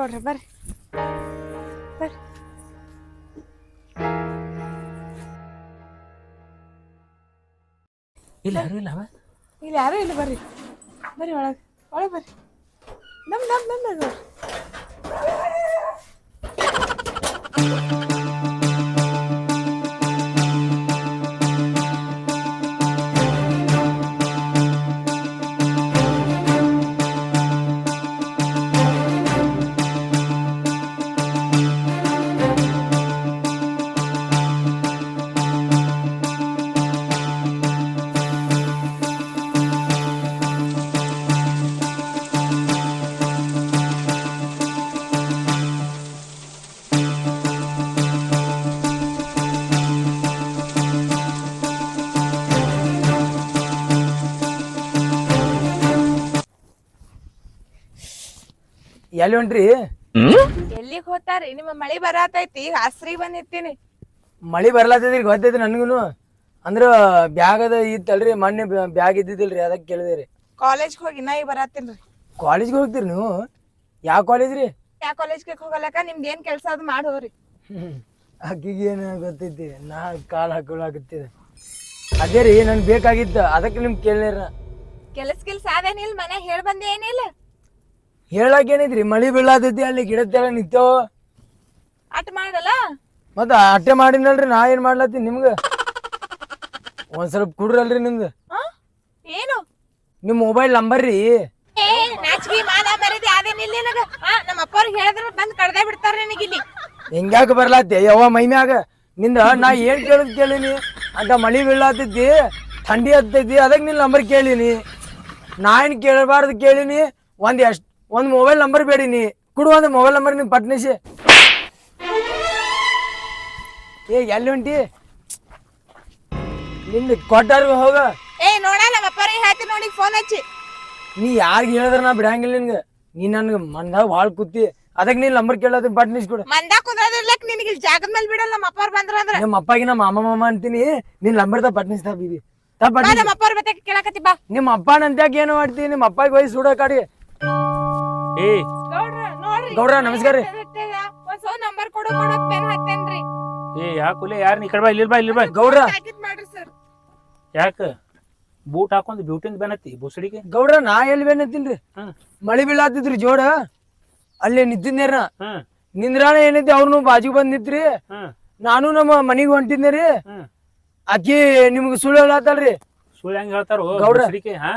ಗೌಡ್ರ ಬರ್ರಿ ಬರ್ರಿ ಇಲ್ಲ ಯಾರು ಇಲ್ಲ ಇಲ್ಲಿ ಯಾರು ಇಲ್ಲ ಬರ್ರಿ. ಬರ್ರಿ ಒಳಗೆ. ಒಳಗೆ ಬರ್ರಿ. ನಮ್ ನಮ್ ನಮ್ ನಮ್. ಎಲ್ಲಿ ಹೊಂಟ್ರಿ ಎಲ್ಲಿಗೆ ಹೋತಾರಿ ನಿಮ್ಮ ಮಳಿ ಬರತೈತಿ. ಈಗ ಹಸ್ರಿಗೆ ಬಂದಿರ್ತೀನಿ. ಮಳಿ ಬರ್ಲಾತೈತಿ ಗೊತ್ತೈತಿ ನನಗೂ ಅಂದ್ರ ಬ್ಯಾಗ್ ಅದ ಇತ್ತಲ್ರಿ ಮೊನ್ನೆ ಬ್ಯಾಗ್ ಇದ್ದಿದ್ದಿಲ್ರಿ ಅದಕ್ಕೆ ಕೇಳಿದ್ರಿ. ಕಾಲೇಜ್ ಹೋಗಿ ನಾ ಈಗ ಕಾಲೇಜ್ ಕಾಲೇಜ್ಗೆ ಹೋಗ್ತೀರಿ ನೀವು? ಯಾವ ಕಾಲೇಜ್ ರೀ? ಯಾ ಕಾಲೇಜ್ಗೆ ಹೋಗಲಕ್ಕ ನಿಮ್ದು ಏನ್ ಕೆಲಸ ಅದು ಮಾಡೋರಿ ಹೋಗ್ರಿ. ಅಕ್ಕಿಗೆ ಏನು ಗೊತ್ತೈತಿ ನಾ ಕಾಲ್ ಹಾಕೊಳಕತ್ತಿದೆ ಅದೇ ರೀ ನನ್ಗೆ ಬೇಕಾಗಿತ್ತು ಅದಕ್ಕೆ ನಿಮ್ಗೆ ಕೇಳಿರ ಕೆಲಸ ಗಿಲ್ಸ ಅದೇನಿಲ್ಲ ಮನೆ ಹೇಳ್ ಬಂದೆ ಏನಿಲ್ಲ. ಹೇಳಕ್ ಏನೈತ್ರಿ ಮಳಿ ಬೀಳಾತೈತಿ ಅಲ್ಲಿ ಗಿಡದ್ದೆಲ್ಲ ನಿಂತೇವ ಅಟ್ ಮಾಡಲ್ಲ? ಮತ್ತ ಅಟ್ಟೆ ಮಾಡಿನಲ್ರಿ ನಾ ಏನ್ ಮಾಡ್ಲತ್ತೀನಿ ನಿಮ್ಗ? ಒಂದ್ ಸ್ವಲ್ಪ ಕುಡ್ರಲ್ರಿ ನಿಮ್ದು? ಆ? ಏನು? ನಿಮ್ ಮೊಬೈಲ್ ನಂಬರ್ ರೀ. ಏ ನಾಚಿಗೆ ಮಾನ ಮರಿದೆ ಅದೇನಿಲ್ಲ ನಿನಗ? ಆ ನಮ್ಮ ಅಪ್ಪ ಅವ್ರಿಗೆ ಹೇಳಿದ್ರೆ ಬಂದ್ ಕಡ್ದೇ ಬಿಡ್ತಾರ ನಿನಗೆ ಇಲ್ಲಿ. ಹೆಂಗ್ಯಾಕ ಬರ್ಲಾತಿ ಯವ್ವ ಮೈ ಮ್ಯಾಗ ನಿಂದ ನಾ ಏನ್ ಕೇಳದ್ ಕೇಳಿನಿ? ಅಂತ ಮಳಿ ಬೀಳಾತೈತಿ ಥಂಡಿ ಹತ್ತೈತಿ ಅದಕ್ಕೆ ನಿನ್ ನಂಬರ್ ಕೇಳಿನಿ. ನಾ ಏನ್ ಕೇಳಬಾರ್ದು ಕೇಳಿನಿ? ಒಂದ್ ಎಷ್ಟ್ ಒಂದ್ ಮೊಬೈಲ್ ನಂಬರ್ ಬೇಡಿನಿ ಕೊಡು ಒಂದ್ ಮೊಬೈಲ್ ನಂಬರ್ ನಿಮ್ ಪಟ್ನಿಸಿ ಏ ಎಲ್ಲಿ ಹೊಂಟಿ ನಿಂದ ಕೊಟ್ಟಾರ ಹೋಗ. ಏ ನೋಡ ನಮ್ಮ ಅವ್ರಿಗೆ ನೋಡಿ ಫೋನ್ ಹಚ್ಚಿ. ನೀ ಯಾರಿಗೆ ಹೇಳಿದ್ರ ನಾ ಬಿಡಂಗಿಲ್ಲ ನಿನ್ಗೆ. ನೀ ನನ್ಗ ಮಂದಾಗ ಭಾಳ ಕುತ್ತಿ ಅದಕ್ ನೀನ್ ನಂಬರ್ ಕೇಳೋದ್ ಪಟ್ನಿಸ್ ಕೊಡು. ಮಂದ ಕುಂದ್ರದಿರ್ಲಕ್ ನಿನಗೆ ಜಾಗದ ಮೇಲೆ ಬಿಡಲ್ಲ ನಮ್ಮ ಅಪ್ಪಾರ ಬಂದ್ರ ಅಂದ್ರ. ನಮ್ಮ ಅಪ್ಪಾಗಿ ನಮ್ಮ ಮಾಮ ಮಾಮ ಅಂತೀನಿ. ನಿನ್ ನಂಬರ್ ತಾ ಪಟ್ನಿಸ್ ತಾ ಬೀದಿ. ತಾ ಬಾ ಪಟ್ನಿಸ್ ನಮ್ಮ ಅಪ್ಪ ಅವ್ರ ಬತ್ತೆ ಕೇಳಕತ್ತಿ ಬಾ. ನಿಮ್ಮ ಅಪ್ಪನ ಅಂತ ಏನು ಮಾಡ್ತಿ? ನಿಮ್ಮ ಅಪ್ಪಗೆ ಸುಡೋ ಕಾಡಿ ಏ. ಗೌಡ್ರ ನಮಸ್ಕಾರ ರೀ. ನಂಬರ್ ಕೊಡು ಕೊಡು ಪೆನ್ ಹತ್ತೇನ್ರಿ ಏ ಯಾಕುಲೆ ಯಾರ್ ನೀ? ಕಡೆ ಬಾ ಇಲ್ಲಿ ಬಾ ಇಲ್ಲಿ ಬಾ. ಗೌಡ್ರ. ಯಾಕ? ಬೂಟ್ ಹಾಕೊಂಡು ಬ್ಯೂಟಿಂದ ಬೆನತ್ತಿ ಬುಸಡಿಗೆ ಗೌಡ್ರ ನಾ ಎಲ್ಲಿ ಬೇನತ್ತೀನ್ರಿ ಮಳೆ ಬೀಳಾತಿದ್ರಿ ಜೋಡ. ಅಲ್ಲೇ ನಿಂತಿದ್ದೇರ ನಿಂದ್ರಾಣ ಏನೈತಿ ಅವ್ರನು ಬಾಜು ಬಂದ್ ನಿಂತ್ರಿ. ನಾನು ನಮ್ಮ ಮನಿಗೆ ಹೊಂಟಿದ್ದೆ ರೀ. ಹ್ಮ್ ಆಕಿ ನಿಮ್ಗೆ ಸುಳ್ಳು ಹೇಳತ್ತಲ್ರಿ ಸುಳ್ಳು ಹೆಂಗ್ ಹೇಳ್ತಾರೋ ಗೌಡ್ರ. ಬುಸಡಿಕೆ ಹಾ?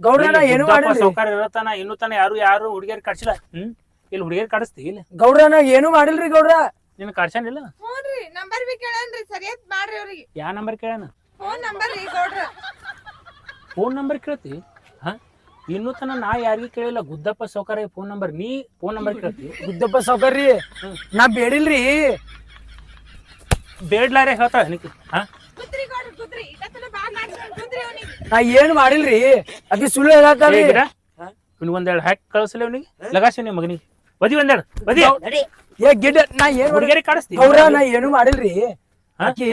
ಗೌಡ್ರ ನಾ ಏನು ಮಾಡಿಲ್ರಿ ಸೌಕಾರ ಇರತ್ತಾನ ಇನ್ನು ತಾನ ಯಾರು ಯಾರು ಹುಡುಗಿಯರ್ ಕಡ್ಸಿಲ್ಲ ಹ್ಮ್? ಇಲ್ಲಿ ಹುಡುಗಿಯರ್ ಕಡಿಸ್ತಿ ಇಲ್ಲ. ಗೌಡ್ರಣ್ಣ ಏನು ಮಾಡಿಲ್ರಿ ಗೌಡ್ರ? ನಿನ್ ಕಡ್ಸನಿಲ್ಲ ಹ್ಞೂನ್ರಿ ನಂಬರ್ ಬಿ ಕೇಳನ್ರಿ ಸರಿಯಾಗಿ ಮಾಡ್ರಿ ಅವ್ರಿಗೆ. ಯಾ ನಂಬರ್ ಕೇಳಣ ಫೋನ್ ನಂಬರ್ ರೀ ಗೌಡ್ರ. ಫೋನ್ ನಂಬರ್ ಕೇಳ್ತಿ? ಹಾ? ಇನ್ನು ತನ ನಾ ಯಾರಿಗೂ ಕೇಳಿಲ್ಲ ಗುದ್ದಪ್ಪ ಸೌಕಾರ ಫೋನ್ ನಂಬರ್ ನೀ ಫೋನ್ ನಂಬರ್ ಕೇಳ್ತಿ? ಗುದ್ದಪ್ಪ ಸೌಕರ್ರಿ ನಾ ಬೇಡಿಲ್ರಿ. ಬೇಡ್ಲಾರೆ ಹೇಳ್ತಾಳ ನಿನಗೆ ಹಾ? ಗೌಡ್ರ ಕುದ್ರಿ ಇದತ್ತನ ಬಾ ಮಾಡ್ಸ್ಕೊಂಡ್ ಕುದ್ರಿ ಅವ್ನಿಗೆ ನಾ ಏನ್ ಮಾಡಿಲ್ರಿ? ಅದಿ ಸುಳ್ಳು ಹೇಳತ್ತಲ್ರಿ ಇವ್ನಿಗೆ ಒಂದೆರಡು ಹ್ಯಾಕ್ ಕಳಿಸಲಿ ಅವನಿಗೆ? ಲಗಾಸಿ ನಿಮ್ಮ ಮಗನಿಗೆ. ಬದಿ ಒಂದೆರಡು ಬದಿ. ಏ ಗಿಡ ನಾ ಏನ್ ಹುಡುಗರಿ ಕಾಣಿಸ್ತೀನಿ ಅವ್ರ ನಾ ಏನು ಮಾಡಿಲ್ರಿ? ಆಕಿ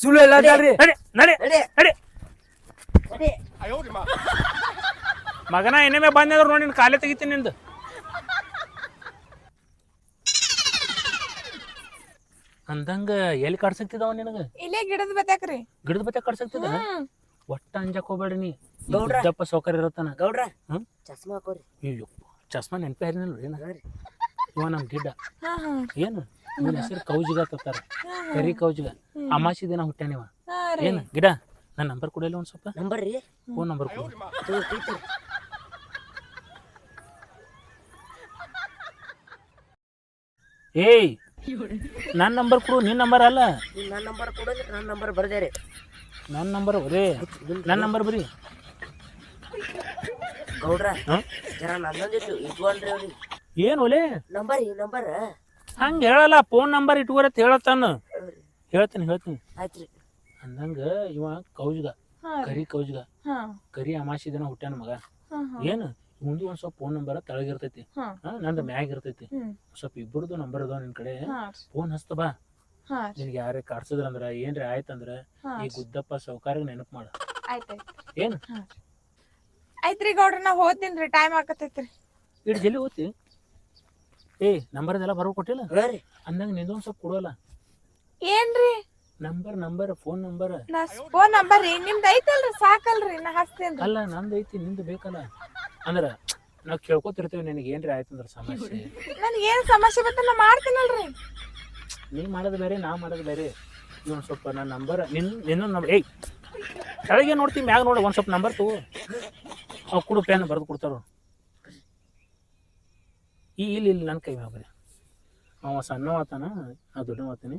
ಸುಳ್ಳು ಹೇಳತ್ತಲ್ರಿ ನಡಿ ನಡಿ ಮಗನ ಏನೇಮೆ ಬಂದ್ರು ನೋಡಿ ನಿನ್ ಕಾಲೇ ತೆಗಿತೀನಿ ನಿಂದು. ಅಂದಂಗ ಎಲ್ಲಿ ಕಾಡ್ಸಕ್ತಿದವ ನಿನಗ? ಇಲ್ಲೇ ಗಿಡದ ಬತ್ತಾಕ್ರಿ ಗಿಡದ ಬತ್ತೆ ಕಾಡ್ಸಕ್ತಿದ ಒಟ್ಟ ಅಂಜಕ್ ಹೋಗ್ಬೇಡ ನೀ. ದಪ್ಪ ಸೌಕರ್ಯ ಇರತ್ತಾನ ಗೌಡ್ರ ಹ್ಮ್ ಚಸ್ಮಾ ಹಾಕೋರಿ. ಅಯ್ಯೋ ಚಸ್ಮಾ ನೆನಪೇ ಹರಿನಲ್ಲ ಏನ ಇವ ನಮ್ ಗಿಡ್ಡ. ಹಾ ಹಾ. ಏನು? ಇವನ ಹೆಸರು ಕೌಜಿಗ ತತ್ತಾರ ಕರಿ ಕೌಜಿಗ. ಅಮಾಸಿ ದಿನ ಹುಟ್ಟ್ಯಾನಿವ ಹಾ ರೀ. ಏನ್? ಗಿಡ? ನನ್ನ ನಂಬರ್ ಕೊಡಲಿ ಒಂದು ಸ್ವಲ್ಪ? ನಂಬರ್ ರೀ. ಫೋನ್ ನಂಬರ್ ಕೊಡು. ಏಯ್ ನನ್ನ ನಂಬರ್ ಕೊಡು ನಿನ್ನ ನಂಬರ್ ಅಲ್ಲ. ನೀವು ನನ್ನ ನಂಬರ್ ಕೊಡೋದ್ರಿ ನನ್ನ ನಂಬರ್ ಬರ್ದೇ ರೀ. ನನ್ನ ನಂಬರ್ ಬರೀ. ನನ್ನ ನಂಬರ್ ಬರೀ. ಗೌಡ್ರ ಹ್ಮ್? ಜರ ನನ್ನೊಂದಿಟ್ಟು ಇಟ್ಕೊಂಡ್ರಿ ಏನು ಒಲೆ? ನಂಬರ್ ಈ ನಂಬರ್. ಹಂಗೆ ಹೇಳಲ್ಲ ಫೋನ್ ನಂಬರ್ ಇಟ್ಕೋರತ್ ಹೇಳತ್ತಾನ. ಹೇಳ್ತೀನಿ ಹೇಳ್ತೀನಿ. ಆಯ್ತ್ರಿ. ಅಂದಂಗ ಇವ ಕೌಜ್ಗ ಕರಿ ಕೌಜ್ಗ ಹಾ. ಕರಿ ಅಮಾಸಿ ದಿನ ಹುಟ್ಟ್ಯಾನ ಮಗ. ಏನು? ಮುಂದೆ ಒಂದ್ ಸ್ವಲ್ಪ ಫೋನ್ ನಂಬರ್ ತಳಗಿರ್ತೈತಿ. ನಂದು ಮ್ಯಾಗ ಇರ್ತೈತಿ. ಸ್ವಲ್ಪ ಇಬ್ಬರದು ನಂಬರ್ ಅದಾವ ನಿನ್ ಕಡೆ. ಫೋನ್ ಹಚ್ತ ಬಾ. ಹಾ ನಿನ್ಗೆ ಯಾರೇ ಕಾಡ್ಸಿದ್ರ ಅಂದ್ರ ಏನ್ರೀ ಆಯ್ತಂದ್ರ ಹಾ ಈ ಗುದ್ದಪ್ಪ ಸೌಕಾರ್ಯ ನೆನಪು ಮಾಡ. ಆಯ್ತಾಯ್ತು ಏನು? ಆಯ್ತ್ರಿ ಗೌಡ್ರ ನಾ ಹೋಗ್ತೀನ್ರಿ ಟೈಮ್ ಆಕತೈತ್ರಿ ಇಡ್ ಜಲ್ಲಿ ಓದ್ತಿ ಏ ನಂಬರ್ ಇದೆಲ್ಲ ಬರೋ ಕೊಟ್ಟಿಲ್ಲ? ರೀ. ಅಂದಂಗ ನಿಂದೊಂದ್ ಸ್ವಲ್ಪ ಕೊಡೋಲ್ಲ. ಏನ್ರಿ ನಂಬರ್ ನಂಬರ್ ಫೋನ್ ನಂಬರ್ ನಾ ಫೋನ್ ನಂಬರ್ ರೀ. ನಿಮ್ದು ಐತಲ್ರಿ ಸಾಕಲ್ರಿ. ನಾ ಹಚ್ತೇನ್ರಿ. ಅಲ್ಲ ನಂದು ಐತಿ ನಿಂದು ಬೇಕಲ್ಲ. ಅಂದ್ರ ನಾವ್ ಕೇಳ್ಕೊತಿರ್ತೇವೆ ನಿನಗೆ. ಏನ್ರಿ ಆಯ್ತಂದ್ರ ಸಮಸ್ಯೆ? ನನ್ಗೆ ಏನ್ ಸಮಸ್ಯೆ ಬಂತ ನಾ ಮಾಡ್ತೀನಲ್ರಿ. ನೀ ಮಾಡೋದು ಬೇರೆ ನಾ ಮಾಡೋದು ಬೇರೆ. ಇನ್ನೊಂದು ಸ್ವಲ್ಪ ನನ್ನ ನಂಬರ್ ನಿನ್ ನಿನ್ನ ನಂಬರ್ ಏಯ್! ಕೆಳಗೆ ನೋಡ್ತೀನಿ ಮ್ಯಾಗ ನೋಡಿ ಒಂದು ಸ್ವಲ್ಪ ನಂಬರ್ ತಗೋ. ಅವ್ ಕೊಡು ಪೇನ್ ಬರೆದು ಕೊಡ್ತಾರ. ಈ ಇಲ್ಲಿ ಇಲ್ಲಿ ನನ್ನ ಕೈ ಮ್ಯಾಗ ಅವ ಸಣ್ಣ ಆತಾನ ನಾ ದೊಡ್ಡ ಆತೀನಿ.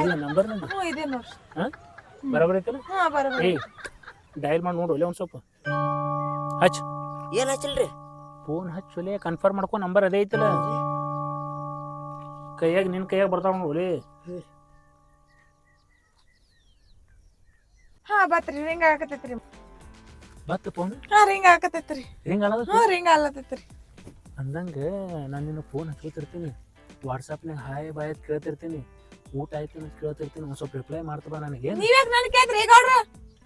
ಇಲ್ಲ ನಂಬರ್ ನೋಡ್ರಿ ಹಾಂ? ಬರೋಬರ್ ಐತಲ್ಲ? ಏಯ್ ಡಯಲ್ ಮಾಡಿ ನೋಡು ಒಲೆ ಒಂದು ಸ್ವಲ್ಪ. ಹಚ್. ಏನು ಹಚ್ಚಲ್ರಿ? ಫೋನ್ ಹಚ್ಚೊಲೆ ಕನ್ಫರ್ಮ್ ಮಾಡ್ಕೊ ನಂಬರ್ ಅದೇ ಐತಲ್ಲ. ಕೈಯಾಗ ನಿನ್ನ ಕೈಯಾಗ ಬರ್ತಾವ ನೋಡು ಒಲೆ ಹಾ ಬತ್ರಿ ರಿಂಗ್ ಆಗತೈತ್ರಿ ಬತ್ತು ಫೋನ್ ಹಾ ರಿಂಗ್ ಆಗತೈತ್ರಿ ಹಿಂಗೆ ಅಲ್ಲದ ಹಾ ರಿಂಗ್ ಆಗ್ಲತೈತ್ರಿ ಅಂದಂಗ ನಾನು ನಿನ್ನ ಫೋನ್ ಹಚ್ಕೋತಿರ್ತೀನಿ. ವಾಟ್ಸಪ್ನಾಗ ಹಾಯ್ ಬಾಯ್ ಅಂತ ಕೇಳ್ತಿರ್ತೀನಿ. ಊಟ ಆಯ್ತು ಅಂತ ಕೇಳ್ತಿರ್ತೀನಿ. ಒಂದು ಸ್ವಲ್ಪ ರಿಪ್ಲೈ ಮಾಡ್ತಬಾ ನನಗೆ ನೀವ್ಯಾಕ್ ನನ್ ಕೇಳ್ತ್ರಿ? ಗೌಡ್ರ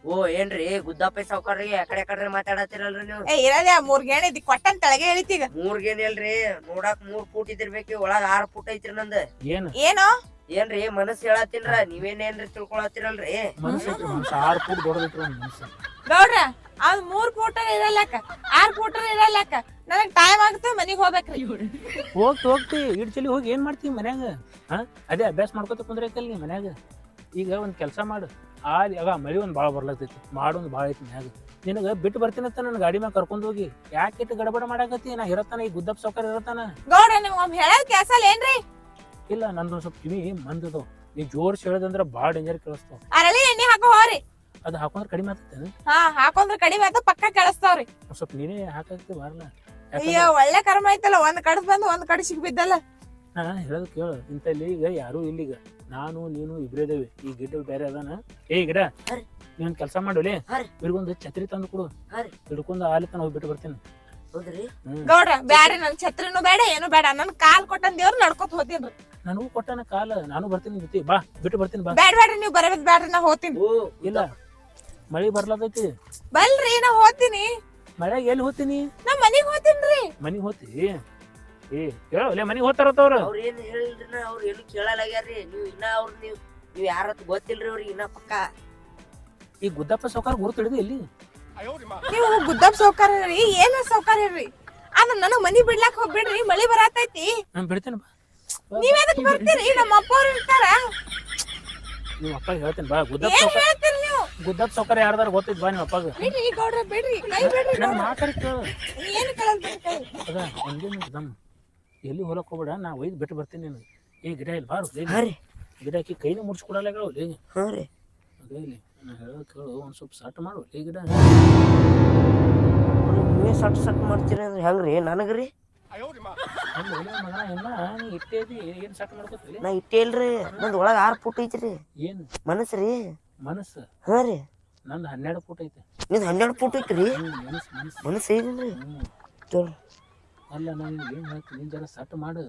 ಓ ಏನ್ರಿ ಗುದ್ದಪ್ಪ ಸಾವುಕಾರ್ರಿ ಯಾಕಡೆ ಎಕಡೆ ಮಾತಾಡತ್ತಿರಲ್ರಿ ನೀವು? ಏ ಇರಲ್ಲ ಮೂರ್ ಗೇಣ್ ಇದ್ದಿ ಕೊಟ್ಟನ್ ತೆಳಗೆ ಹೇಳಿತೀಗ ಮೂರ್ಗೇನಿಲ್ರಿ ನೋಡಾಕ್ ಮೂರ್ ಫೂಟ್ ಇದಿರ್ಬೇಕ್ರಿ ಒಳಗ್ ಆರ್ ಫೂಟ್ ಐತ್ರಿ ನಂದ. ಏನು? ಏನು? ಏನ್ರಿ ಮನಸ್ಸು ಹೇಳತ್ತೀನ್ರ ನೀವೇನೇನ್ರಿ ತಿಳ್ಕೊಳತ್ತಿರಲ್ರಿ? ಐತ್ರಿ ಆರು ಫೂಟ್ ದೊಡ್ಡದೈತ್ರಿ ಒಂದು ಮನಸ್ಸು. ಗೌಡ್ರ ಅದ್ ಮೂರ್ ಫೂಟ್ ಇರಲ್ಲಕ್ಕ ಆರ್ ಫೂಟ್ ಇರಲ್ಲಕ್ಕ ನನಗ್ ಟೈಮ್ ಆಗುತ್ತೆ ಮನಿಗ್ ಹೋಗ್ಬೇಕ್ರಿ. ಹೋಗ್ತಿ ಹೋಗ್ತಿ ಇಡ್ ಚಲಿ ಹೋಗಿ ಏನ್ ಮಾಡ್ತೀವಿ ಮನ್ಯಾಗ? ಹಾಂ? ಅದೇ ಅಭ್ಯಾಸ ಮಾಡ್ಕೊತ ಕುಂದ್ರೈತಲ್ ನೀ ಮನ್ಯಾಗ? ಈಗ ಒಂದ್ ಕೆಲಸ ಮಾಡು. ಆ ಆಗ ಮಳಿ ಒಂದು ಭಾಳ ಬರ್ಲತ್ತೈತಿ ಮಾಡೊಂದು ಭಾಳ ಐತಿ ಮ್ಯಾಗ. ನಿನಗೆ ಬಿಟ್ಟು ಬರ್ತೀನಂತ ನನ್ನ ಗಾಡಿ ಮ್ಯಾಗ ಕರ್ಕೊಂಡು ಹೋಗಿ. ಯಾಕೆ ಇಟ್ಟು ಗಡಬಡ ಮಾಡಾಕತ್ತಿ? ನಾ ಇರತ್ತಾನ ಈ ಗುದ್ದಪ್ಪ ಸೌಕರ್ ಇರತ್ತಾನ ಗೌಡ್ರ ನಿಮ್ ಒಮ್ಮೆ ಹೇಳದ್ ಕೇಸಲ್ ಏನ್ರಿ? ಇಲ್ಲ ನಂದು ಸ್ವಲ್ಪ ಕಿವಿ ಮಂದದು ನೀ ಜೋರ್ಸ್ ಹೇಳದಂದ್ರ ಭಾಳ ಡೇಂಜರ್ ಕೇಳಿಸ್ತಾವ. ಅರಳಿ ಎಣ್ಣೆ ಹಾಕೋ ಹೋರಿ. ಅದು ಹಾಕೊಂಡ್ರೆ ಕಡಿಮೆ ಆಗ್ತೈತೆ ಹಾ ಹಾಕೊಂಡ್ರೆ ಕಡಿಮೆ ಆಯ್ತು ಪಕ್ಕ ಕೇಳಿಸ್ತಾವ್ರಿ. ಸ್ವಲ್ಪ ನೀನೇ ಹಾಕಕ್ಕೆ ಬರಲ್ಲ ಅಯ್ಯೋ ಒಳ್ಳೆ ಕರ್ಮ ಐತಲ್ಲ ಒಂದ್ ಕಡೆ ಬಂದು ಒಂದ್ ಕಡೆ ಸಿಗ್ಬಿದ್ದಲ್ಲ. ನಾ ಹೇಳೋದು ಕೇಳು ಇಂತಲ್ಲಿ ಈಗ ಯಾರು ಇಲ್ಲೀಗ. ನಾನು ನೀನು ಇಬ್ರೇದೇವಿ ಈ ಗಿಡ ಬೇರೆ ಅದಾನ. ಏ ಗಿಡ. ನೀನ್ ಕೆಲಸ ಮಾಡಲಿ. ಇವ್ರಿಗೊಂದು ಛತ್ರಿ ತಂದು ಕೊಡು. ಹಿಡ್ಕೊಂಡು ಆಲಿ ತನ ಹೋಗ್ಬಿಟ್ಟು ಬರ್ತೀನಿ. ಗೌಡ್ರ ಬ್ಯಾಡ್ರಿ ನನ್ ಛತ್ರಿನೂ ಬೇಡ ಏನು ಬೇಡ. ನನ್ ಕಾಲ್ ಕೊಟ್ಟನ್ ದೇವ್ರ ನಡ್ಕೊತ ಹೋಗ್ತೀನಿ. ನನಗೂ ಕೊಟ್ಟನ ಕಾಲ. ನಾನು ಬರ್ತೀನಿ ಜೊತೆ. ಬಾ ಬಿಟ್ಟು ಬರ್ತೀನಿ ಬಾ. ಬ್ಯಾಡ ಬ್ಯಾಡ್ರಿ ನೀವು ಬರಬೇಕ ಬ್ಯಾಡ್ರಿ ನಾ ಹೋತೀನಿ ಓ ಇಲ್ಲ. ಮಳಿ ಬರ್ಲಾದೈತಿ ಬಲ್ರಿ ನಾ ಹೋತೀನಿ ಮಳೆಗೆ ಎಲ್ಲಿ ಹೋಗ್ತೀನಿ? ನಾ ಮನಿಗ್ ರೀ. ಮನಿಗೆ ಹೋತಿ ಏ ಹೇಳೋ ಅಲ್ಲೇ ಅವ್ರು ಹೋಗ್ತಾರತ್ತವ್ರ ಅವ್ರ ಏನ್ ಹೇಳಿಲ್ರಿ ಅವ್ರ ಏನು ಕೇಳಲಾಗ್ಯಾರ್ರಿ ನೀವು ಇನ್ನ ಅವ್ರ ನೀವು ನೀವು ಯಾರತ್ ಗೊತ್ತಿಲ್ರಿ ಅವ್ರಿಗೆ ಇನ್ನ ಪಕ್ಕ. ಈ ಗುದ್ದಪ್ಪ ಸೌಕಾರ ಗುರುತು ಹಿಡಿದು ಎಲ್ಲಿ? ನೀವು ಗುದ್ದಪ್ ಸೌಕಾರ ರೀ ಏನ ಸೌಕಾರ ರೀ? ಅದ ನನಗ್ ಮನಿ ಬಿಡ್ಲಾಕ್ ಹೋಗ್ಬಿಡ್ರಿ ಮಳಿ ಬರತೈತಿ. ನಾನು ಬಿಡ್ತೀನಿ ಬಾ. ನೀವ್ ಎದಕ್ ಬರ್ತೀರಿ? ನಮ್ಮ ಅಪ್ಪ ಅವ್ರು ಇರ್ತಾರ. ನಿಮ್ಮ ಅಪ್ಪ ಹೇಳ್ತೀನಿ ಬಾ ಗುದ್ದಪ್ಪ ಏನ್ ಸೌಕರ್ ಹೇಳ್ತೀರಿ ನೀವು? ಗುದ್ದಪ್ಪ ಸೌಕರ್ಯ ಯಾರ್ದಾರ ಗೊತ್ತಿದ್ ಬಾ ನಿಮ್ಮ ಅಪ್ಪಗ. ಬಿಡ್ರಿ ಗೌಡ್ರ ಬಿಡ್ರಿ ಕೈ ಬಿಡ್ರಿ ನನ್ನ ಮಾತಾಡಿ ಕೇಳು. ನೀ ಏನ್ ಕೇಳಲ್ರಿ ಕೈ? ಅದ ಒಂದೇ ದಮ್ ಎಲ್ಲಿ ಹೊಲಕ್ಕೆ ಹೋಗ್ಬೇಡ ನಾ ಒಯ್ದು ಬಿಟ್ಟು ಬರ್ತೀನಿ ನೀನು. ಏ ಗಿಡ ಇಲ್ಲಿ ಬಾರು. ಹಾ ರೀ ಗಿಡ ಹಾಕಿ ಕೈನೂ ಮುಡ್ಸ್ಕೊಡಲ್ಲ ಲೇ ಹಾಂ ರೀ. ಇಲ್ಲಿ ನಾ ಹೇಳೋದು ಕೇಳು ಒಂದು ಸ್ವಲ್ಪ ಸಟ್ ಮಾಡು ಗಿಡ. ನೀವೇ ಸಟ್ ಸಟ್ ಮಾಡ್ತೀರಿ ಅಂದ್ರೆ ಹೆಂಗೆ ರೀ? ನನಗೆ ರೀ ಇಲ್ಲ ನೀ ಇಟ್ಟೇದಿ ಏನು ಸಟ್ ಮಾಡ್ಕೋತಿಲ್ಲ ನಾ ಇಟ್ಟೇ ಇಲ್ರಿ ನಂದ್ ಒಳಗ ಆರ್ ಫೂಟ್ ಐತ್ರಿ. ಏನು? ರೀ? ಮನಸ್ಸು? ಹಾ ರೀ. ನಂದು ಹನ್ನೆರಡು ಫೂಟ್ ಐತೆ. ನಿಂದು ಹನ್ನೆರಡು ಫೂಟ್ ಐತ್ರಿ? ಮನಸ್ಸು ಮನಸ್ಸು. ಮನಸ್ಸು ಹ್ಞೂ ಚಲೋ ಅಲ್ಲ ನಾನು ಏನು ಹೇಳ್ತೀನಿ ಜರ ಸಟ್ ಮಾಡು.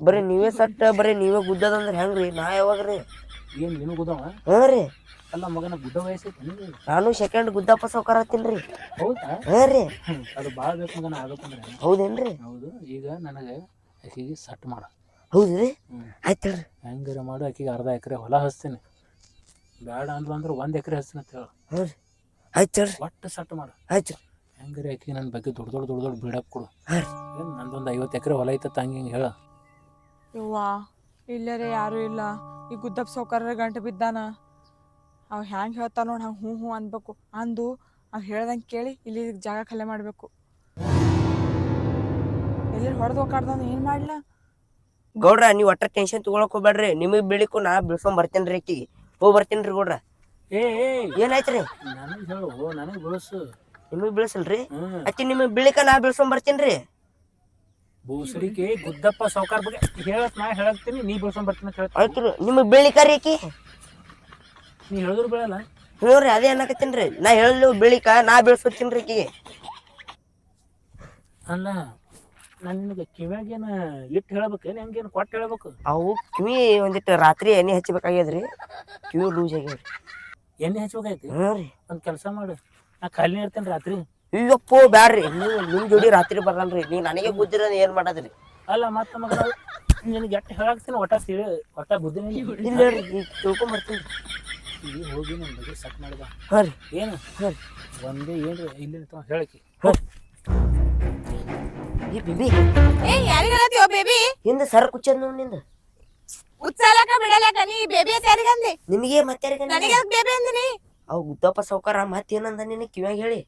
ಬರೀ ನೀವೇ ಸಟ್ ಬರೀ ನೀವೇ ಗುದ್ದದಂದ್ರೆ ಹೆಂಗ್ರಿ? ನಾ ರೀ? ಏನು ನೀನು ಗುದ್ದವ? ಹಾಂ ರೀ. ಅಲ್ಲ ಮಗನ ಗುಡ್ಡ ವಯಸ್ಸೈತಿ ನಾನು ಸೆಕೆಂಡ್ ಗುದ್ದಪ್ಪ ಸೌಕಾರ ಹತ್ತೀನ್ರಿ ಹೌದಾ? ಹಾಂ ರೀ. ಅದು ಭಾಳ ಬೇಕು ಮಗನ ಆಗತ್ತಂದ್ರೆ ಹೌದೇನ್ರಿ? ಹೌದು ಈಗ ನನಗೆ ಆಕಿಗೆ ಸಟ್ ಮಾಡು. ಹೌದ್ರಿ ಆಯ್ತು ಆಯ್ತಲ್ರಿ ಹೆಂಗಾರ ಮಾಡು ಆಕಿಗೆ ಅರ್ಧ ಎಕರೆ ಹೊಲ ಹಚ್ತೀನಿ. ಬೇಡ ಅಂದ್ರು ಅಂದ್ರೆ ಒಂದು ಎಕರೆ ಹಚ್ತೀನಿ ಅಂತ ಹೇಳು. ಹ್ಞೂ ರೀ ಆಯ್ತಲ್ರಿ ಒಟ್ಟು ಸಟ್ ಮಾಡು. ಆಯ್ತು ಹೆಂಗಾರ ಆಕಿಗೆ ನನ್ನ ಬಗ್ಗೆ ದೊಡ್ಡ ದೊಡ್ಡ ದೊಡ್ಡ ದೊಡ್ಡ ಬಿಡಪ್ ಕೊಡು. ಏನು ನಂದೊಂದು ಐವತ್ತು ಎಕರೆ ಹೊಲ ಐತ ತಂಗಿ ಹಿಂಗೆ ಹೇಳು. ಯವ್ವಾ ಇಲ್ಲರೇ ಯಾರು ಇಲ್ಲ. ಈ ಗುದ್ದಪ್ಪ ಸೌಕರ್ಯ ಗಂಟೆ ಬಿದ್ದಾನ. ಅವ್ ಹ್ಯಾಂಗ್ ಹೇಳ್ತಾನ ನೋಡ್ ಹಂಗ ಹ್ಞೂ ಹ್ಞೂ ಅನ್ಬೇಕು. ಅಂದು ಅವ್ ಹೇಳ್ದಂಗೆ ಕೇಳಿ ಇಲ್ಲಿ ಜಾಗ ಖಾಲಿ ಮಾಡಬೇಕು. ಎಲ್ಲಿ ಹೊಡೆದು ಹೋಗಾಡ್ದ ಏನು ಮಾಡ್ಲ? ಗೌಡ್ರ ನೀವು ಒಟ್ಟ ಟೆನ್ಷನ್ ತಗೊಳಕ್ ಹೋಗ್ಬೇಡ್ರಿ. ನಿಮಗೆ ಬೆಳಿಕು ನಾ ಬೀಳ್ಸ್ಕೊಂಡ್ ಬರ್ತೇನೆ ರೀ ಆಕಿಗೆ ಹೋಗ್ ರೀ ಗೌಡ್ರ. ಏ ಏ. ರೀ ನನಗೆ ಹೇಳು ನನಗೆ ಬೆಳೆಸು. ನಿಮಗ್ ಬೀಳ್ಸಲ್ರಿ? ರೀ ಅಕ್ಕಿ ನಿಮಗ್ ಬೆಳಿಕ ನಾ ಬಿಳ್ಸೊಂಡ್ ರೀ ಬೋಸರಿಕೆ ಗುದ್ದಪ್ಪ ಸಾವುಕಾರ ಬಗ್ಗೆ ಹೇಳಕ್ ನಾ ಹೇಳತ್ತೀನಿ ನೀ ಬೆಳ್ಸ್ಕೊಂಡ್ ಬರ್ತೀನಿ ಅಂತ ಹೇಳ್ತೀನಿ ಆಯ್ತು ನಿಮಗ್ ಬೆಳಿಕಾರಿ ಆಕಿ ನೀ ಹೇಳಿದ್ರು ಬೆಳಲ್ಲ ಹ್ಞೂ ರೀ ಅದೇ ಅನ್ನಕತ್ತೀನ್ರಿ. ನಾ ಹೇಳಲು ಬೆಳಿಕ ನಾ ಬೆಳ್ಸೋತೀನ್ರಿ ಆಕಿಗೆ ಅಲ್ಲ ನಾನು ನಿನಗೆ ಕಿವ್ಯಾಗೇನ ಇಟ್ಟು ಹೇಳ್ಬೇಕೇನು ಹೆಂಗೇನು ಕೊಟ್ಟು ಹೇಳ್ಬೇಕು? ಅವು ಕಿವಿ ಒಂದಿಟ್ಟು ರಾತ್ರಿ ಎಣ್ಣೆ ಹಚ್ಚಬೇಕಾಗ್ಯದ್ರಿ ಕಿವಿ ಲೂಸ್ ಆಗ್ಯಾವ್ರಿ ಎಣ್ಣೆ ಹಚ್ಬೇಕಾಯ್ತು ಹ್ಞೂ ರೀ. ಒಂದು ಕೆಲಸ ಮಾಡು. ನಾ ಖಾಲಿ ಇರ್ತೇನೆ ರಾತ್ರಿ. ಇಲ್ಲಪ್ಪೋ ಬ್ಯಾಡ್ರಿ. ನೀವು ನಿಮ್ ಜೋಡಿ ರಾತ್ರಿ ಬರಲ್ರಿ. ನೀವು ನನಗೆ ಗುದ್ದಿರ ಏನ್ ಮಾಡದ್ರಿ? ಅಲ್ಲ ಮತ್ತ ಮಗ ನಿನಗೆ ಎಟ್ಟು ಹೇಳಾಕ್ತೀನಿ ಒಟ್ಟ ತಿಳಿ ಒಟ್ಟ ಬುದ್ಧಿ ಇಲ್ಲ ಈಗ ತಿಳ್ಕೊಂಡ್ ಬರ್ತೀನಿ. ಈಗ ಹೋಗಿ ನನ್ನ ಬಗ್ಗೆ ಸಟ್ ಮಾಡಿದ ಹಾಂ ರೀ. ಏನು? ಒಂದೇ ಏನ್ರಿ ಇಲ್ಲಿ ಹೇಳಕಿ ಈ ಬಿಬಿ. ಏ ಯಾರಿಗ ಹೇಳತ್ತೀವ ಬೇಬಿ? ಹಿಂದೆ ಸರ ಕುಚ್ಚದ್ ನೋಡಿ ನಿಂದ. ಉತ್ಸಾಲಕ ಬಿಡಲಕ ನೀ ಬೇಬಿ ಅಂತ ಯಾರಿಗಂದೆ? ನಿಮಗೆ ಮತ್ತೆ ನನಗೆ ಬೇಬಿ ಅಂದಿನಿ? ಅವ್ ಉದ್ದಪ್ಪ ಸಾವುಕಾರ ಮತ್ತೇನಂದ ನಿನ್ನ ಕಿವ್ಯಾಗ ಹೇಳಿ?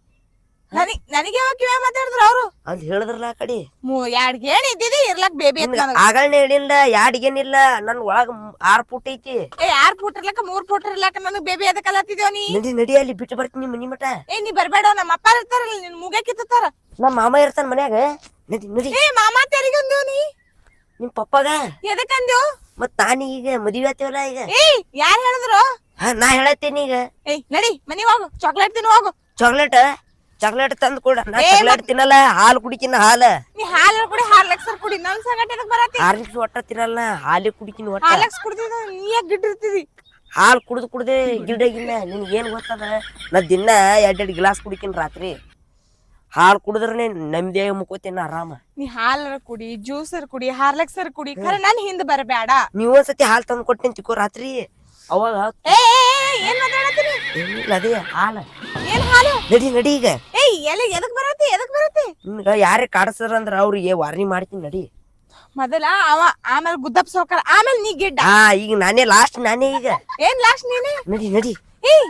ನನಗ್ ನನಗೆ ಯಾವಾಗ ಕಿವ್ಯಾ ಮಾತಾಡಿದ್ರು ಅವರು? ಅಲ್ಲಿ ಹೇಳಿದ್ರಲ್ಲ ಆ ಕಡೆ. ಮೂ ಎರಡ್ ಗೇಣಿ ಇದ್ದಿದಿ? ಇರ್ಲಕ್ ಬೇಬಿ ಅಂತ ನನಗ. ಆಗಳನ್ನ ಹೇಳಿಲ್ಲ ಯಾಡಿಗೇನಿಲ್ಲ ನನ್ ಒಳಗ ಆರ್ ಫುಟ್ ಐತಿ. ಏ ಯಾರ್ ಫುಟ್ ಇರ್ಲಕ್ಕ ಮೂರ್ ಫುಟ್ ಇರ್ಲಕ್ಕ ನನಗ್ ಬೇಬಿ ಅದ ಕಲತ್ತಿದ್ಯೋ ನೀ? ನಡಿ ನಡಿ ಅಲ್ಲಿ ಬಿಟ್ಟು ಬರ್ತೀನಿ ಮನಿ ಮಟ ಏ ನೀ ಬರ್ಬೇಡ ನಮ್ಮ ಅಪ್ಪ ಇರ್ತಾರಲ್ಲ ನಿನ್ ಮುಗ ಕಿತ್ತಾರ ನಮ್ಮ ಮಾಮ ಇರ್ತಾನ ಮನ್ಯಾಗ. ನಡಿ ನಡಿ. ಏ ಮಾಮ ತೆರಿಗೊಂದು ನೀ? ನಿಮ್ ಪಪ್ಪಗ. ಎದಕ್ಕಂದ್ಯೋ ಮತ್ ತಾನೀಗ ಈಗ ಮದ್ವೆ ಆತೇವಲ್ಲ ಈಗ. ಏ ಯಾರ್ ಹೇಳಿದ್ರು? ನಾ ಹೇಳತ್ತೀನಿ ಈಗ. ಏಯ್ ನಡಿ ಮನೆಗೆ ಹೋಗು ಚಾಕ್ಲೇಟ್ ತಿನ್ನು ಹೋಗು. ಚಾಕ್ಲೇಟ್ ಚಾಕ್ಲೇಟ್ ತಂದು ಕೊಡ. ನಾ ಏ, ಚಾಕ್ಲೇಟ್ ತಿನ್ನಲ್ಲ ಹಾಲು ಕುಡಿಕಿನ ಹಾಲ. ನೀ ಹಾಲು ಕುಡಿ ಹಾರ್ಲೆಕ್ಸರ್ ಕುಡಿ ನನ್ ಸಂಗಟ ಎದಕ್ ಬರತ್ತಿ? ಹಾರ್ಲಿಕ್ಸ್ ಒಟ್ಟ ತಿನ್ನಲ್ಲ ಹಾಲಿ ಕುಡಿಕಿನ ಒಟ್ಟ. ಹಾರ್ಲೆಕ್ಸ್ ಕುಡ್ದಿದ್ದು ನೀ ಯಾಕೆ ಗಿಟ್ಟಿರ್ತಿದಿ ಹಾಲು ಕುಡ್ದು ಕುಡ್ದೆ ಗಿಡಗಿನ ನಿನ್ಗೆ ಏನು ಗೊತ್ತದ? ನಾ ದಿನ ಎರಡೆರಡು ಗ್ಲಾಸ್ ಕುಡಿಕಿನ ರಾತ್ರಿ. ಹಾಲು ಕುಡಿದ್ರೆ ನಮ್ದೇ ಮುಕ್ಕೋತೀನಿ ಆರಾಮ. ನೀ ಹಾಲರ ಕುಡಿ ಜ್ಯೂಸರ್ ಕುಡಿ ಹಾರ್ಲೆಕ್ಸರ್ ಕುಡಿ ಖರೆ ನನ್ ಹಿಂದ್ ಬರಬೇಡ. ನೀ ಒಂದ್ಸತಿ ಹಾಲು ತಂದು ಕೊಟ್ಟಿನಿ ತಿಕ್ಕೋ ರಾತ್ರಿ. ಅವಾಗ ಏ ಏನ್ ಮಾತಾಡತ್ತೀನಿ ಏನಿಲ್ಲ ಅದೇ ಹಾಲ. ಏನ್ ಹಾಲು? ನಡಿ ನಡಿ ಈಗ. ಏಯ್ ಎಲ್ಲಿ ಎದಕ್ ಬರತ್ತೆ ಎದಕ್ ಬರತ್ತೆ? ನಿನ್ಗ ಯಾರೇ ಕಾಡಿಸ್ತಾರ ಅಂದ್ರ ಅವ್ರಿಗೆ ವಾರ್ನಿಂಗ್ ಮಾಡ್ತೀನಿ ನಡಿ. ಮೊದಲ ಅವ ಆಮೇಲೆ ಗುದ್ದಪ್ಪ ಸೌಕರ್ ಆಮೇಲೆ ನೀ ಗಿಡ್ಡ. ಹಾ ಈಗ ನಾನೇ ಲಾಸ್ಟ್ ನಾನೇ ಈಗ. ಏನ್ ಲಾಸ್ಟ್ ನೀನೇ? ನಡಿ ನಡಿ. ಏಯ್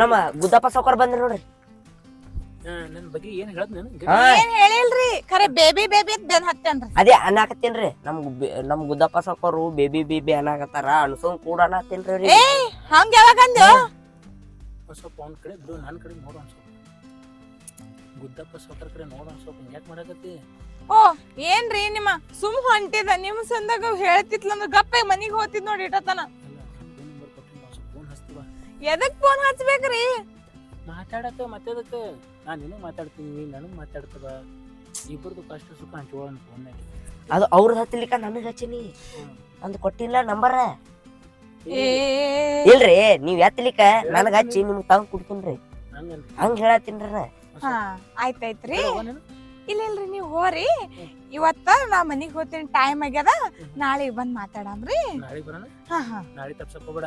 ನಮ್ಮ ಗುದ್ದಪ್ಪ ಸಾವ್ಕಾರ ಬಂದ್ರು ನೋಡ್ರಿ. ನನ್ನ ಬಗ್ಗೆ ಏನು ಹೇಳದ್ ನನಗೆ ಹಾ ಏನ್ ಹೇಳಿಲ್ರಿ? ಖರೆ ಬೇಬಿ ಬೇಬಿ ಅಂತ ಬೆನ್ ಹತ್ತೇನ್ರಿ? ಅದೇ ಅನ್ನಾಕತ್ತೇನ್ರಿ ನಮ್ ಬೆ- ನಮ್ ಗುದ್ದಪ್ಪ ಸಾಕೋರು ಬೇಬಿ ಬೇಬಿ ಅನ್ನಾಕತ್ತಾರ ಅನ್ಸೋನ್ ಕೂಡ ಅನ್ನತ್ತೇನ್ರಿ ಅವ್ರಿಗೆ. ಏಯ್ ಹಂಗ ಯಾವಾಗ ಅಂದ್ಯೋ? ಸ್ವಲ್ಪ ಅವ್ನ ಕಡೆ ಬಿಡು ನನ್ನ ಕಡೆ ನೋಡು ಒಂದ್ ಸ್ವಲ್ಪ. ಗುದ್ದಪ್ಪ ಸೌಕರ್ ಕಡೆ ನೋಡು ಒಂದ್ ಸ್ವಲ್ಪ ಯಾಕೆ ಮಾಡಕತ್ತಿ? ಓ ಏನ್ರಿ ನಿಮ್ಮ ಸುಮ್ ಹೊಂಟಿದ ನಿಮ್ ಸಂದಾಗ ಹೇಳ್ತಿತ್ಲಂದ್ರ ಗಪ್ಪ ಮನಿಗ್ ಹೋತಿದ್ ನೋಡಿ ಇಟ್ಟತನ ಅಲ್ಲ ಫೋನ್ ನಂಬರ್ ಕೊಟ್ಟಿಲ್ಲ ಒಂದ್ ಸ್ವಲ್ಪ ಫೋನ್ ಹಚ್ತೀವ? ಎದಕ್ ಫೋನ್ ಹಚ್ಬೇಕ್ರಿ? ಮಾತಾಡಕ್ಕ ಮತ್ತೆ ಅದಕ್ಕೆ ನಾನು ನಿನಗೆ ಮಾತಾಡ್ತೀನಿ ನೀನು ನನಗೆ ಮಾತಾಡ್ತದ ಇಬ್ಬರದು ಕಷ್ಟ ಸುಖ ಹಂಚ್ಕೊಳ್ಳೋಣ ಫೋನ್ನಾಗ ಅದು ಅವ್ರ ಹತ್ತಲಿಕ್ಕ ನನಗೆ ಹಚ್ಚಿನಿ. ಅಂದ್ ಕೊಟ್ಟಿಲ್ಲ ನಂಬರ ಏ. ಇಲ್ರಿ ನೀವ್ ಎತ್ತಲಿಕ್ಕ ನನಗ್ ಹಚ್ಚಿ ನಿಮ್ಗೆ ತಂಗ್ ಕುಡ್ತೀನಿ ರೀ. ಹಂಗ್ ಹೇಳತ್ತೀನ್ರಿ ನಾ. ಹಾ ಆಯ್ತಾಯ್ತ್ರಿ? ಇಲ್ಲ ಇಲ್ರಿ ನೀವ್ ಹೋರಿ. ಇವತ್ತ ನಾ ಮನಿಗ್ ಹೋಗ್ತೀನಿ ಟೈಮ್ ಆಗ್ಯದ. ನಾಳೆ ಬಂದ್ ಮಾತಾಡಮ್ರಿ. ನಾಳೆ ಬರೋಣ? ಹಾ ಹಾ. ನಾಳೆ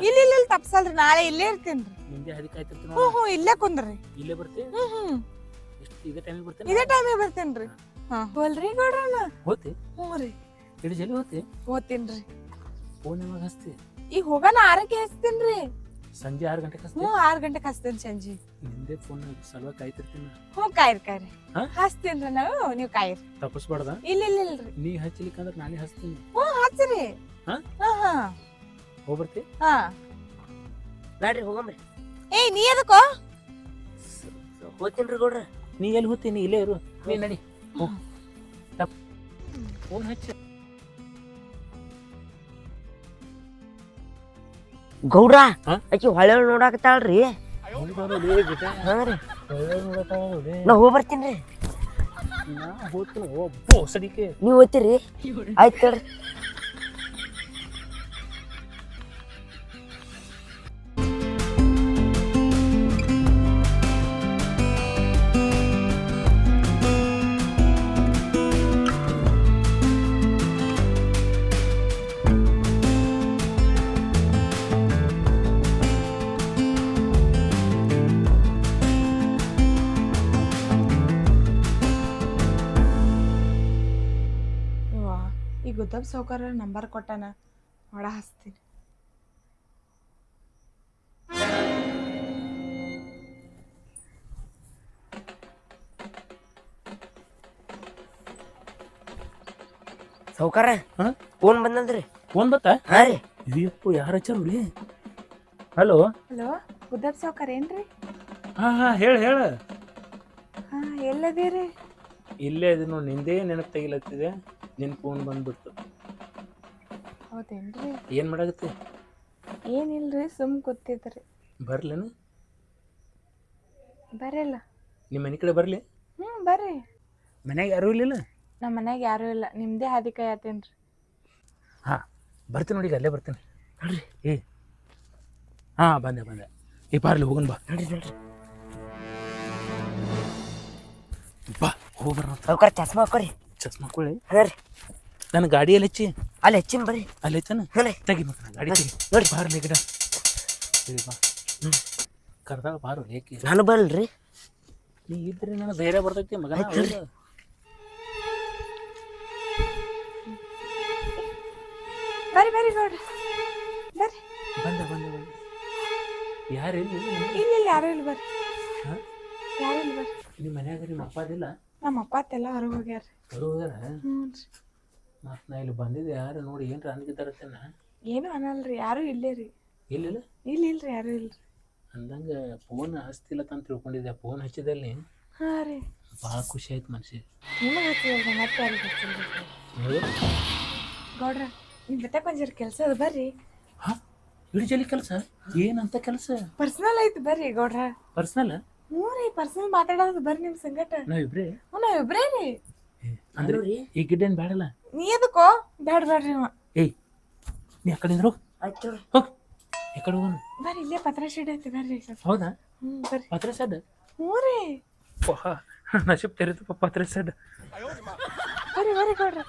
ಇಲ್ಲ ಇಲ್ಲ ಇಲ್ಲ ತಪ್ಸಲ್ರಿ. ನಾಳೆ ಇಲ್ಲೇ ಇರ್ತೀನಿ ನಿಂದೆ ಹದಿ ಕಾಯ್ತಿರ್ತೀನಿ ಹ್ಞೂ ಹ್ಞೂ ಇಲ್ಲೇ ಕುಂದ್ರಿ. ಇಲ್ಲೇ ಬರ್ತಿ ಹ್ಮ್ ಎಷ್ಟು ಇದೇ ಟೈಮಿಗೆ ಬರ್ತೀನಿ? ಇದೇ ಟೈಮಿಗೆ ಬರ್ತೀನ್ರಿ. ಹಾ. ಹೋಲ್ರಿ ಗೌಡ್ರಣ್ಣ. ಹೋತಿ ಹ್ಞೂ ರೀ. ಇಡೀ ಜಲ್ದಿ ಹೋತಿ ಹೋಗ್ತೀನ್ರಿ. ಫೋನ್ ಯಾವಾಗ ಹಚ್ತಿ? ಈಗ ಹೋಗೋಣ ಆರಕ್ಕೆ ಹಚ್ತೀನ್ರಿ. ಸಂಜೆ ಆರು ಗಂಟೆಗೆ ಹಚ್ತಿ? ಹ್ಞೂ ಆರು ಗಂಟೆಗೆ ಹಚ್ತೀನಿ ಸಂಜೆ. ನಿಂದೆ ಫೋನ್ ಸಲುವಾಗಿ ಕಾಯ್ತಿರ್ತೀನಿ. ಹ್ಞೂ ಕಾಯ್ರಿ ಕಾಯ್ರಿ. ಹಾ? ಹಚ್ತೀನ್ರಿ ನಾವು ನೀವು ಕಾಯ್ರಿ. ತಪ್ಪಿಸ್ಬಾರ್ದ? ಇಲ್ಲ ಇಲ್ಲ ಇಲ್ರಿ ನೀ ಹಚ್ಚಲಿಕ್ಕಂದ್ರೆ ನಾನೇ ಹಚ್ತೀನಿ. ಹ್ಞೂ ಹಚ್ಚ್ರಿ ಹಾ? ಹಾ ಹಾ. ಹೋಗ್ಬರ್ತಿ? ಹಾ. ನಡ್ರಿ ಹೋಗಮ್ರಿ. ಏಯ್ ನೀ ಎದಕ್ಕೋ? ಹೋಗ್ತೀನ್ರಿ ಗೌಡ್ರ. ನೀ ಎಲ್ಲಿ ಹೋಗ್ತೀನಿ ಇಲ್ಲೇ ಇರು. ನೀ ನಡಿ. ಹ್ಞೂ. ತಪ್. ಫೋನ್ ಹಚ್ಚ. ಗೌಡ್ರ ಹಾ? ಆಕಿ ಹೊಳೆ ನೋಡಾಕತ್ತಾಳ್ರಿ ರೀ. ನಾ ಹೋಗಿ ಬರ್ತೀನಿ ಸಡಿಕೆ. ನೀವ್ ಓದ್ತೀರಿ ಆಯ್ತು ಸೌಕರ್ಯ ನಂಬರ್ ಕೊಟ್ಟಾನ. ಒಳ ಹಚ್ತೀನಿ. ಸೌಕಾರ ಹಾ? ಫೋನ್ ಬಂದಲ್ರಿ. ಫೋನ್ ಬತ್ತಾ ಹಾ ರೀ. ಯಾರು ರೀ ಹಲೋ ಹಲೋ ಉದ್ದಪ್ಪ ಸೌಕರ್ ಏನ್ರಿ? ಹಾ ಹಾ ಹೇಳ ಹೇಳ. ಹಾ ಎಲ್ಲದೀರಿ? ಇಲ್ಲೇ ಇದು ನೋಡಿ ನಿಂದೇ ನೆನಪು ತೆಗಿಲತ್ತಿದೆ. ನಿನ್ ಫೋನ್ ಬಂದ್ಬಿಡ್ತು. ಹೌದೇನ್ರಿ? ಏನ್ ಮಾಡಾಕತ್ತಿ? ಏನಿಲ್ರಿ ಸುಮ್ ಕೂತಿದ್ರಿ. ಬರ್ಲೇನು? ಬರಲ್ಲ. ನಿಮ್ಮ ಮನೆ ಕಡೆ ಬರ್ಲಿ? ಹ್ಞೂ ಬರ್ರಿ. ಮನ್ಯಾಗ ಯಾರೂ ಇಲ್ಲಿಲ್ಲ? ನಮ್ಮ ಮನ್ಯಾಗ ಯಾರೂ ಇಲ್ಲ. ನಿಮ್ಮದೇ ಹಾದಿ ಕೈ ಆತೇನ್ರಿ. ಹಾಂ ಬರ್ತೀನಿ ನೋಡಿ ಈಗ ಅಲ್ಲೇ ಬರ್ತೀನಿ. ನೋಡ್ರಿ. ಏ. ಹಾಂ ಬಂದೆ ಬಂದೆ. ಈ ಬಾರ್ಲಿ ಹೋಗೋಣ ಬಾ. ನೋಡಿ ನಡ್ರಿ. ಬಾ ಹೋಗಿ ಬರೋಣ ಸಾವ್ಕಾರ ಚಸ್ಮಾ ಹಾಕೋರಿ. ಚಸ್ಮಾ ಹಾಕೊಳ್ಳಿ ಅದೇ ರೀ ನನ್ನ ಗಾಡಿಯಲ್ಲಿ ಹಚ್ಚಿ. ಅಲ್ಲಿ ಹೆಚ್ಚಿನ ಬರ್ರಿ. ಅಲ್ಲಿ ಹಚ್ಚನ? ತೆಗಿ ಮಕ್ಕಳ ಗಾಡಿ ತೆಗಿ. ನೋಡಿ. ಬಾರ್ಲಿ ಗಿಡ. ಸರಿ ಬಾ. ಕರ್ದಾಗ ಬಾರು ಏಕೆ. ನಾನು ಬರಲ್ರಿ. ನೀ ಇದ್ರೆ ನನ್ನ ಧೈರ್ಯ ಬರ್ತೈತಿ ಮಗ. ಬರ್ರಿ ಬರ್ರಿ ಬರ್ರಿ. ಬಂದೆ ಬಂದೆ ಬಂದೆ. ಯಾರು ಇಲ್ಲಿ ಇಲ್ಲ ಇಲ್ಲ ಯಾರು ಇಲ್ಲ ಬರ್ರಿ? ಯಾರು ಇಲ್ಲ ಬರ್ರಿ. ನಿಮ್ಮ ಮನ್ಯಾಗ ನಿಮ್ಮ ಅಪ್ಪ ಅದಿಲ್ಲ ನಮ್ಮ ಅಪ್ಪ ಅತ್ತೆಲ್ಲ ಹೊರಗೆ ಹೋಗ್ಯಾರ ಹೊರಗೆ ಹೋಗ್ಯಾರ? ಹ್ಞೂ ಮತ್ ನಾ ಇಲ್ಲಿ ಬಂದಿದ್ದೆ ಯಾರು ನೋಡಿ ಏನ್ರ ಏನೂ ಏನು ಅನ್ನಲ್ರಿ ಯಾರು ಇಲ್ಲೇ ರೀ. ಇಲ್ಲ ಇಲ್ಲ ಇಲ್ರಿ ಯಾರು ಇಲ್ರಿ. ಅಂದಂಗ ಫೋನ್ ಹಚ್ತಿಲ್ಲ ಅಂತ ತಿಳ್ಕೊಂಡಿದ್ದೆ ಫೋನ್ ಹಚ್ಚಿದಲ್ಲಿ ಹಾಂ ರೀ. ಭಾಳ ಖುಷಿ ಆಯ್ತು ಮನ್ಸಿಗೆ. ನಿಮಗೆ ಮತ್ತೆ ಯಾರಿಗೆ ಗೌಡ್ರ ನಿಮ್ಮ ಜೊತೆ ಒಂಜರ ಕೆಲಸ ಅದ ಬರ್ರಿ. ಹಾ? ಇಡೀ ಜಲ್ಲಿ ಕೆಲಸ? ಏನಂತ ಕೆಲಸ? ಪರ್ಸನಲ್ ಐತಿ ಬರ್ರಿ ಗೌಡ್ರ. ಪರ್ಸನಲ್ ಹ್ಞೂ ರೀ ಪರ್ಸನಲ್ ಮಾತಾಡೋದು ಬರ್ರಿ ನಿಮ್ಮ ಸಂಗಟ. ನಾವಿಬ್ರೇ? ಹ್ಞೂ ನಾವ್ ಇಬ್ರೇ ರೀ ಅಂದ್ರೆ ಈ ಗಿಡ್ಡೇನು ಬೇಡಲ್ಲ ನೀ ಎದಕ್ಕೋ? ಬ್ಯಾಡ ಬ್ಯಾಡ್ರಿ ಅವ. ಏಯ್ ನೀ ಆ ಹೋಗ್ ಆಯ್ತು ಹೋಗ್. ಈ ಕಡೆ ಹೋಗೋಣ. ಬರ್ರಿ ಇಲ್ಲೇ ಪತ್ರ ಶೀಟ್ ಐತಿ ಬರ್ರಿ ಸ್ವಲ್ಪ ಹೌದಾ? ಹ್ಞೂ ಬರ್ರಿ. ಪತ್ರ ಸಡ್ ಹ್ಞೂ ರೀ. ನಶೀಬ್ ತೆರೀತಪ್ಪ ಪತ್ರ ಸಡ್ ಬರ್ರಿ ಬರ್ರಿ ಕೊಡ್ರಿ.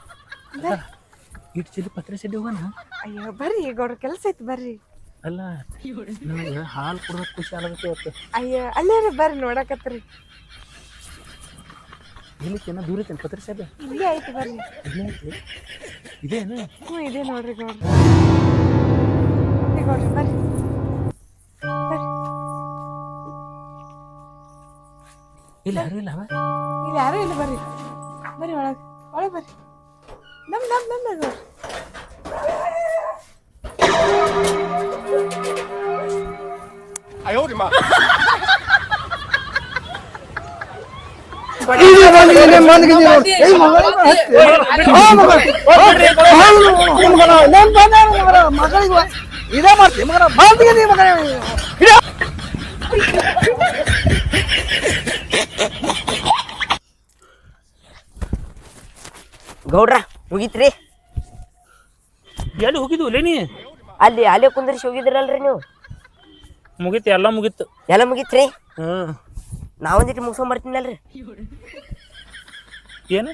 ಬರ್ರಿ. ಇಟ್ಟು ಚಲಿ ಪತ್ರ ಸಡ್ ಹೋಗೋಣ? ಅಯ್ಯೋ ಬರ್ರಿ ಗೌಡ್ರ ಕೆಲಸ ಐತಿ ಬರ್ರಿ. ಅಲ್ಲ ನನಗೆ ಹಾಲು ಕೊಡೋದು ಖುಷಿ ಆಗತ್ತೆ ಇವತ್ತು. ಅಯ್ಯೋ ಅಲ್ಲೇ ರೀ ಬರ್ರಿ ನೋಡಕತ್ರಿ. ಎಲ್ಲಿತ್ತೇನ ದೂರ ಐತೇನು ಪತ್ರ ಸಡ್ ಇಲ್ಲೇ ಐತಿ ಬರ್ರಿ ಇಲ್ಲೇ ಐತಿ ಇದೇನು ಹ್ಞೂ ಇದೆ ನೋಡ್ರಿ ಗೌಡ್ರ. ಬರ್ರಿ ಗೌಡ್ರ ಬರ್ರಿ ಬರ್ರಿ ಇಲ್ಲ ಯಾರು ಇಲ್ಲ ಅವ? ಇಲ್ಲಿ ಯಾರೂ ಇಲ್ಲ ಬರ್ರಿ. ಬರ್ರಿ ಒಳಗೆ ಒಳಗೆ ಬರ್ರಿ. ನಮ್ ನಮ್ ನಮ್ ಗೌಡ್ರ ಇದೇ ಮಾಡ್ತೀವಿ ಮಗನ ಬಾಲ್ದಿಗೆ ಮಗನ ಗೌಡ್ರ ಮುಗೀತ್ರಿ? ಎಲ್ಲಿ ಹೋಗಿದ್ವು ಲೇನಿ ಅಲ್ಲಿ ಅಲ್ಲೇ ಕುಂದ್ರಿಸಿ ಹೋಗಿದ್ರಲ್ರಿ ನೀವು? ಮುಗೀತು ಎಲ್ಲ ಮುಗೀತು. ಎಲ್ಲ ಮುಗಿತ್ರಿ? ಹ್ಞೂ ನಾವೊಂದಿಟ್ಟು ಮುಗಿಸ್ಕೊಂಡ್ ಬರ್ತೀನಲ್ರಿ ಏನು?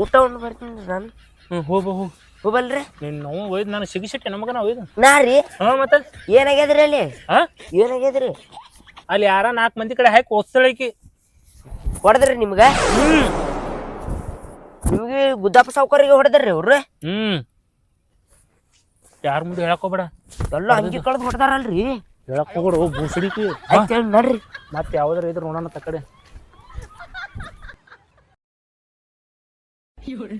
ಊಟ ಉಂಡು ಬರ್ತೀನಿ ನಾನು. ಹ್ಞೂ ಹೋಗು ಹೋಗು ಹೋಗಲ್ರಿ. ನೀನು ನಾವು ಒಯ್ದು ನಾನು ಸಿಗಿಸಿಟ್ಟೆ ನಮಗನ ಒಯ್ದು. ನಾ ರೀ. ಹಾಂ ಮತ್ತೆ ಏನಾಗ್ಯದ್ರಿ ಅಲ್ಲಿ? ಹಾಂ ಏನಾಗ್ಯದ್ರಿ? ಅಲ್ಲಿ ಯಾರ ನಾಲ್ಕು ಮಂದಿ ಕಡೆ ಹಾಕಿ ಓದ್ಸಳಕಿ ಹೊಡೆದ್ರಿ ನಿಮ್ಗೆ? ಹ್ಞೂ ನಿಮಗೆ ಗುದ್ದಪ್ಪ ಸಾವುಕಾರಿಗೆ ಹೊಡೆದ್ರಿ ಅವ್ರು? ಹ್ಞೂ ಯಾರ ಮುಂದೆ ಹೇಳಕೋಬೇಡ ಹೋಗ್ಬೇಡ. ಎಲ್ಲ ಅಂಗಿ ಕಳ್ದು ಹೊಡೆದಾರಲ್ರಿ. ಹೇಳಕ್ ಹೋಗೋರು ಬೂಸಡಿಕಿ ನಡ್ರಿ. ಮತ್ತೆ ಯಾವ್ದಾರ ಇದ್ರ ನೋಡೋಣ ತಕಡೆ ಕಡೆ.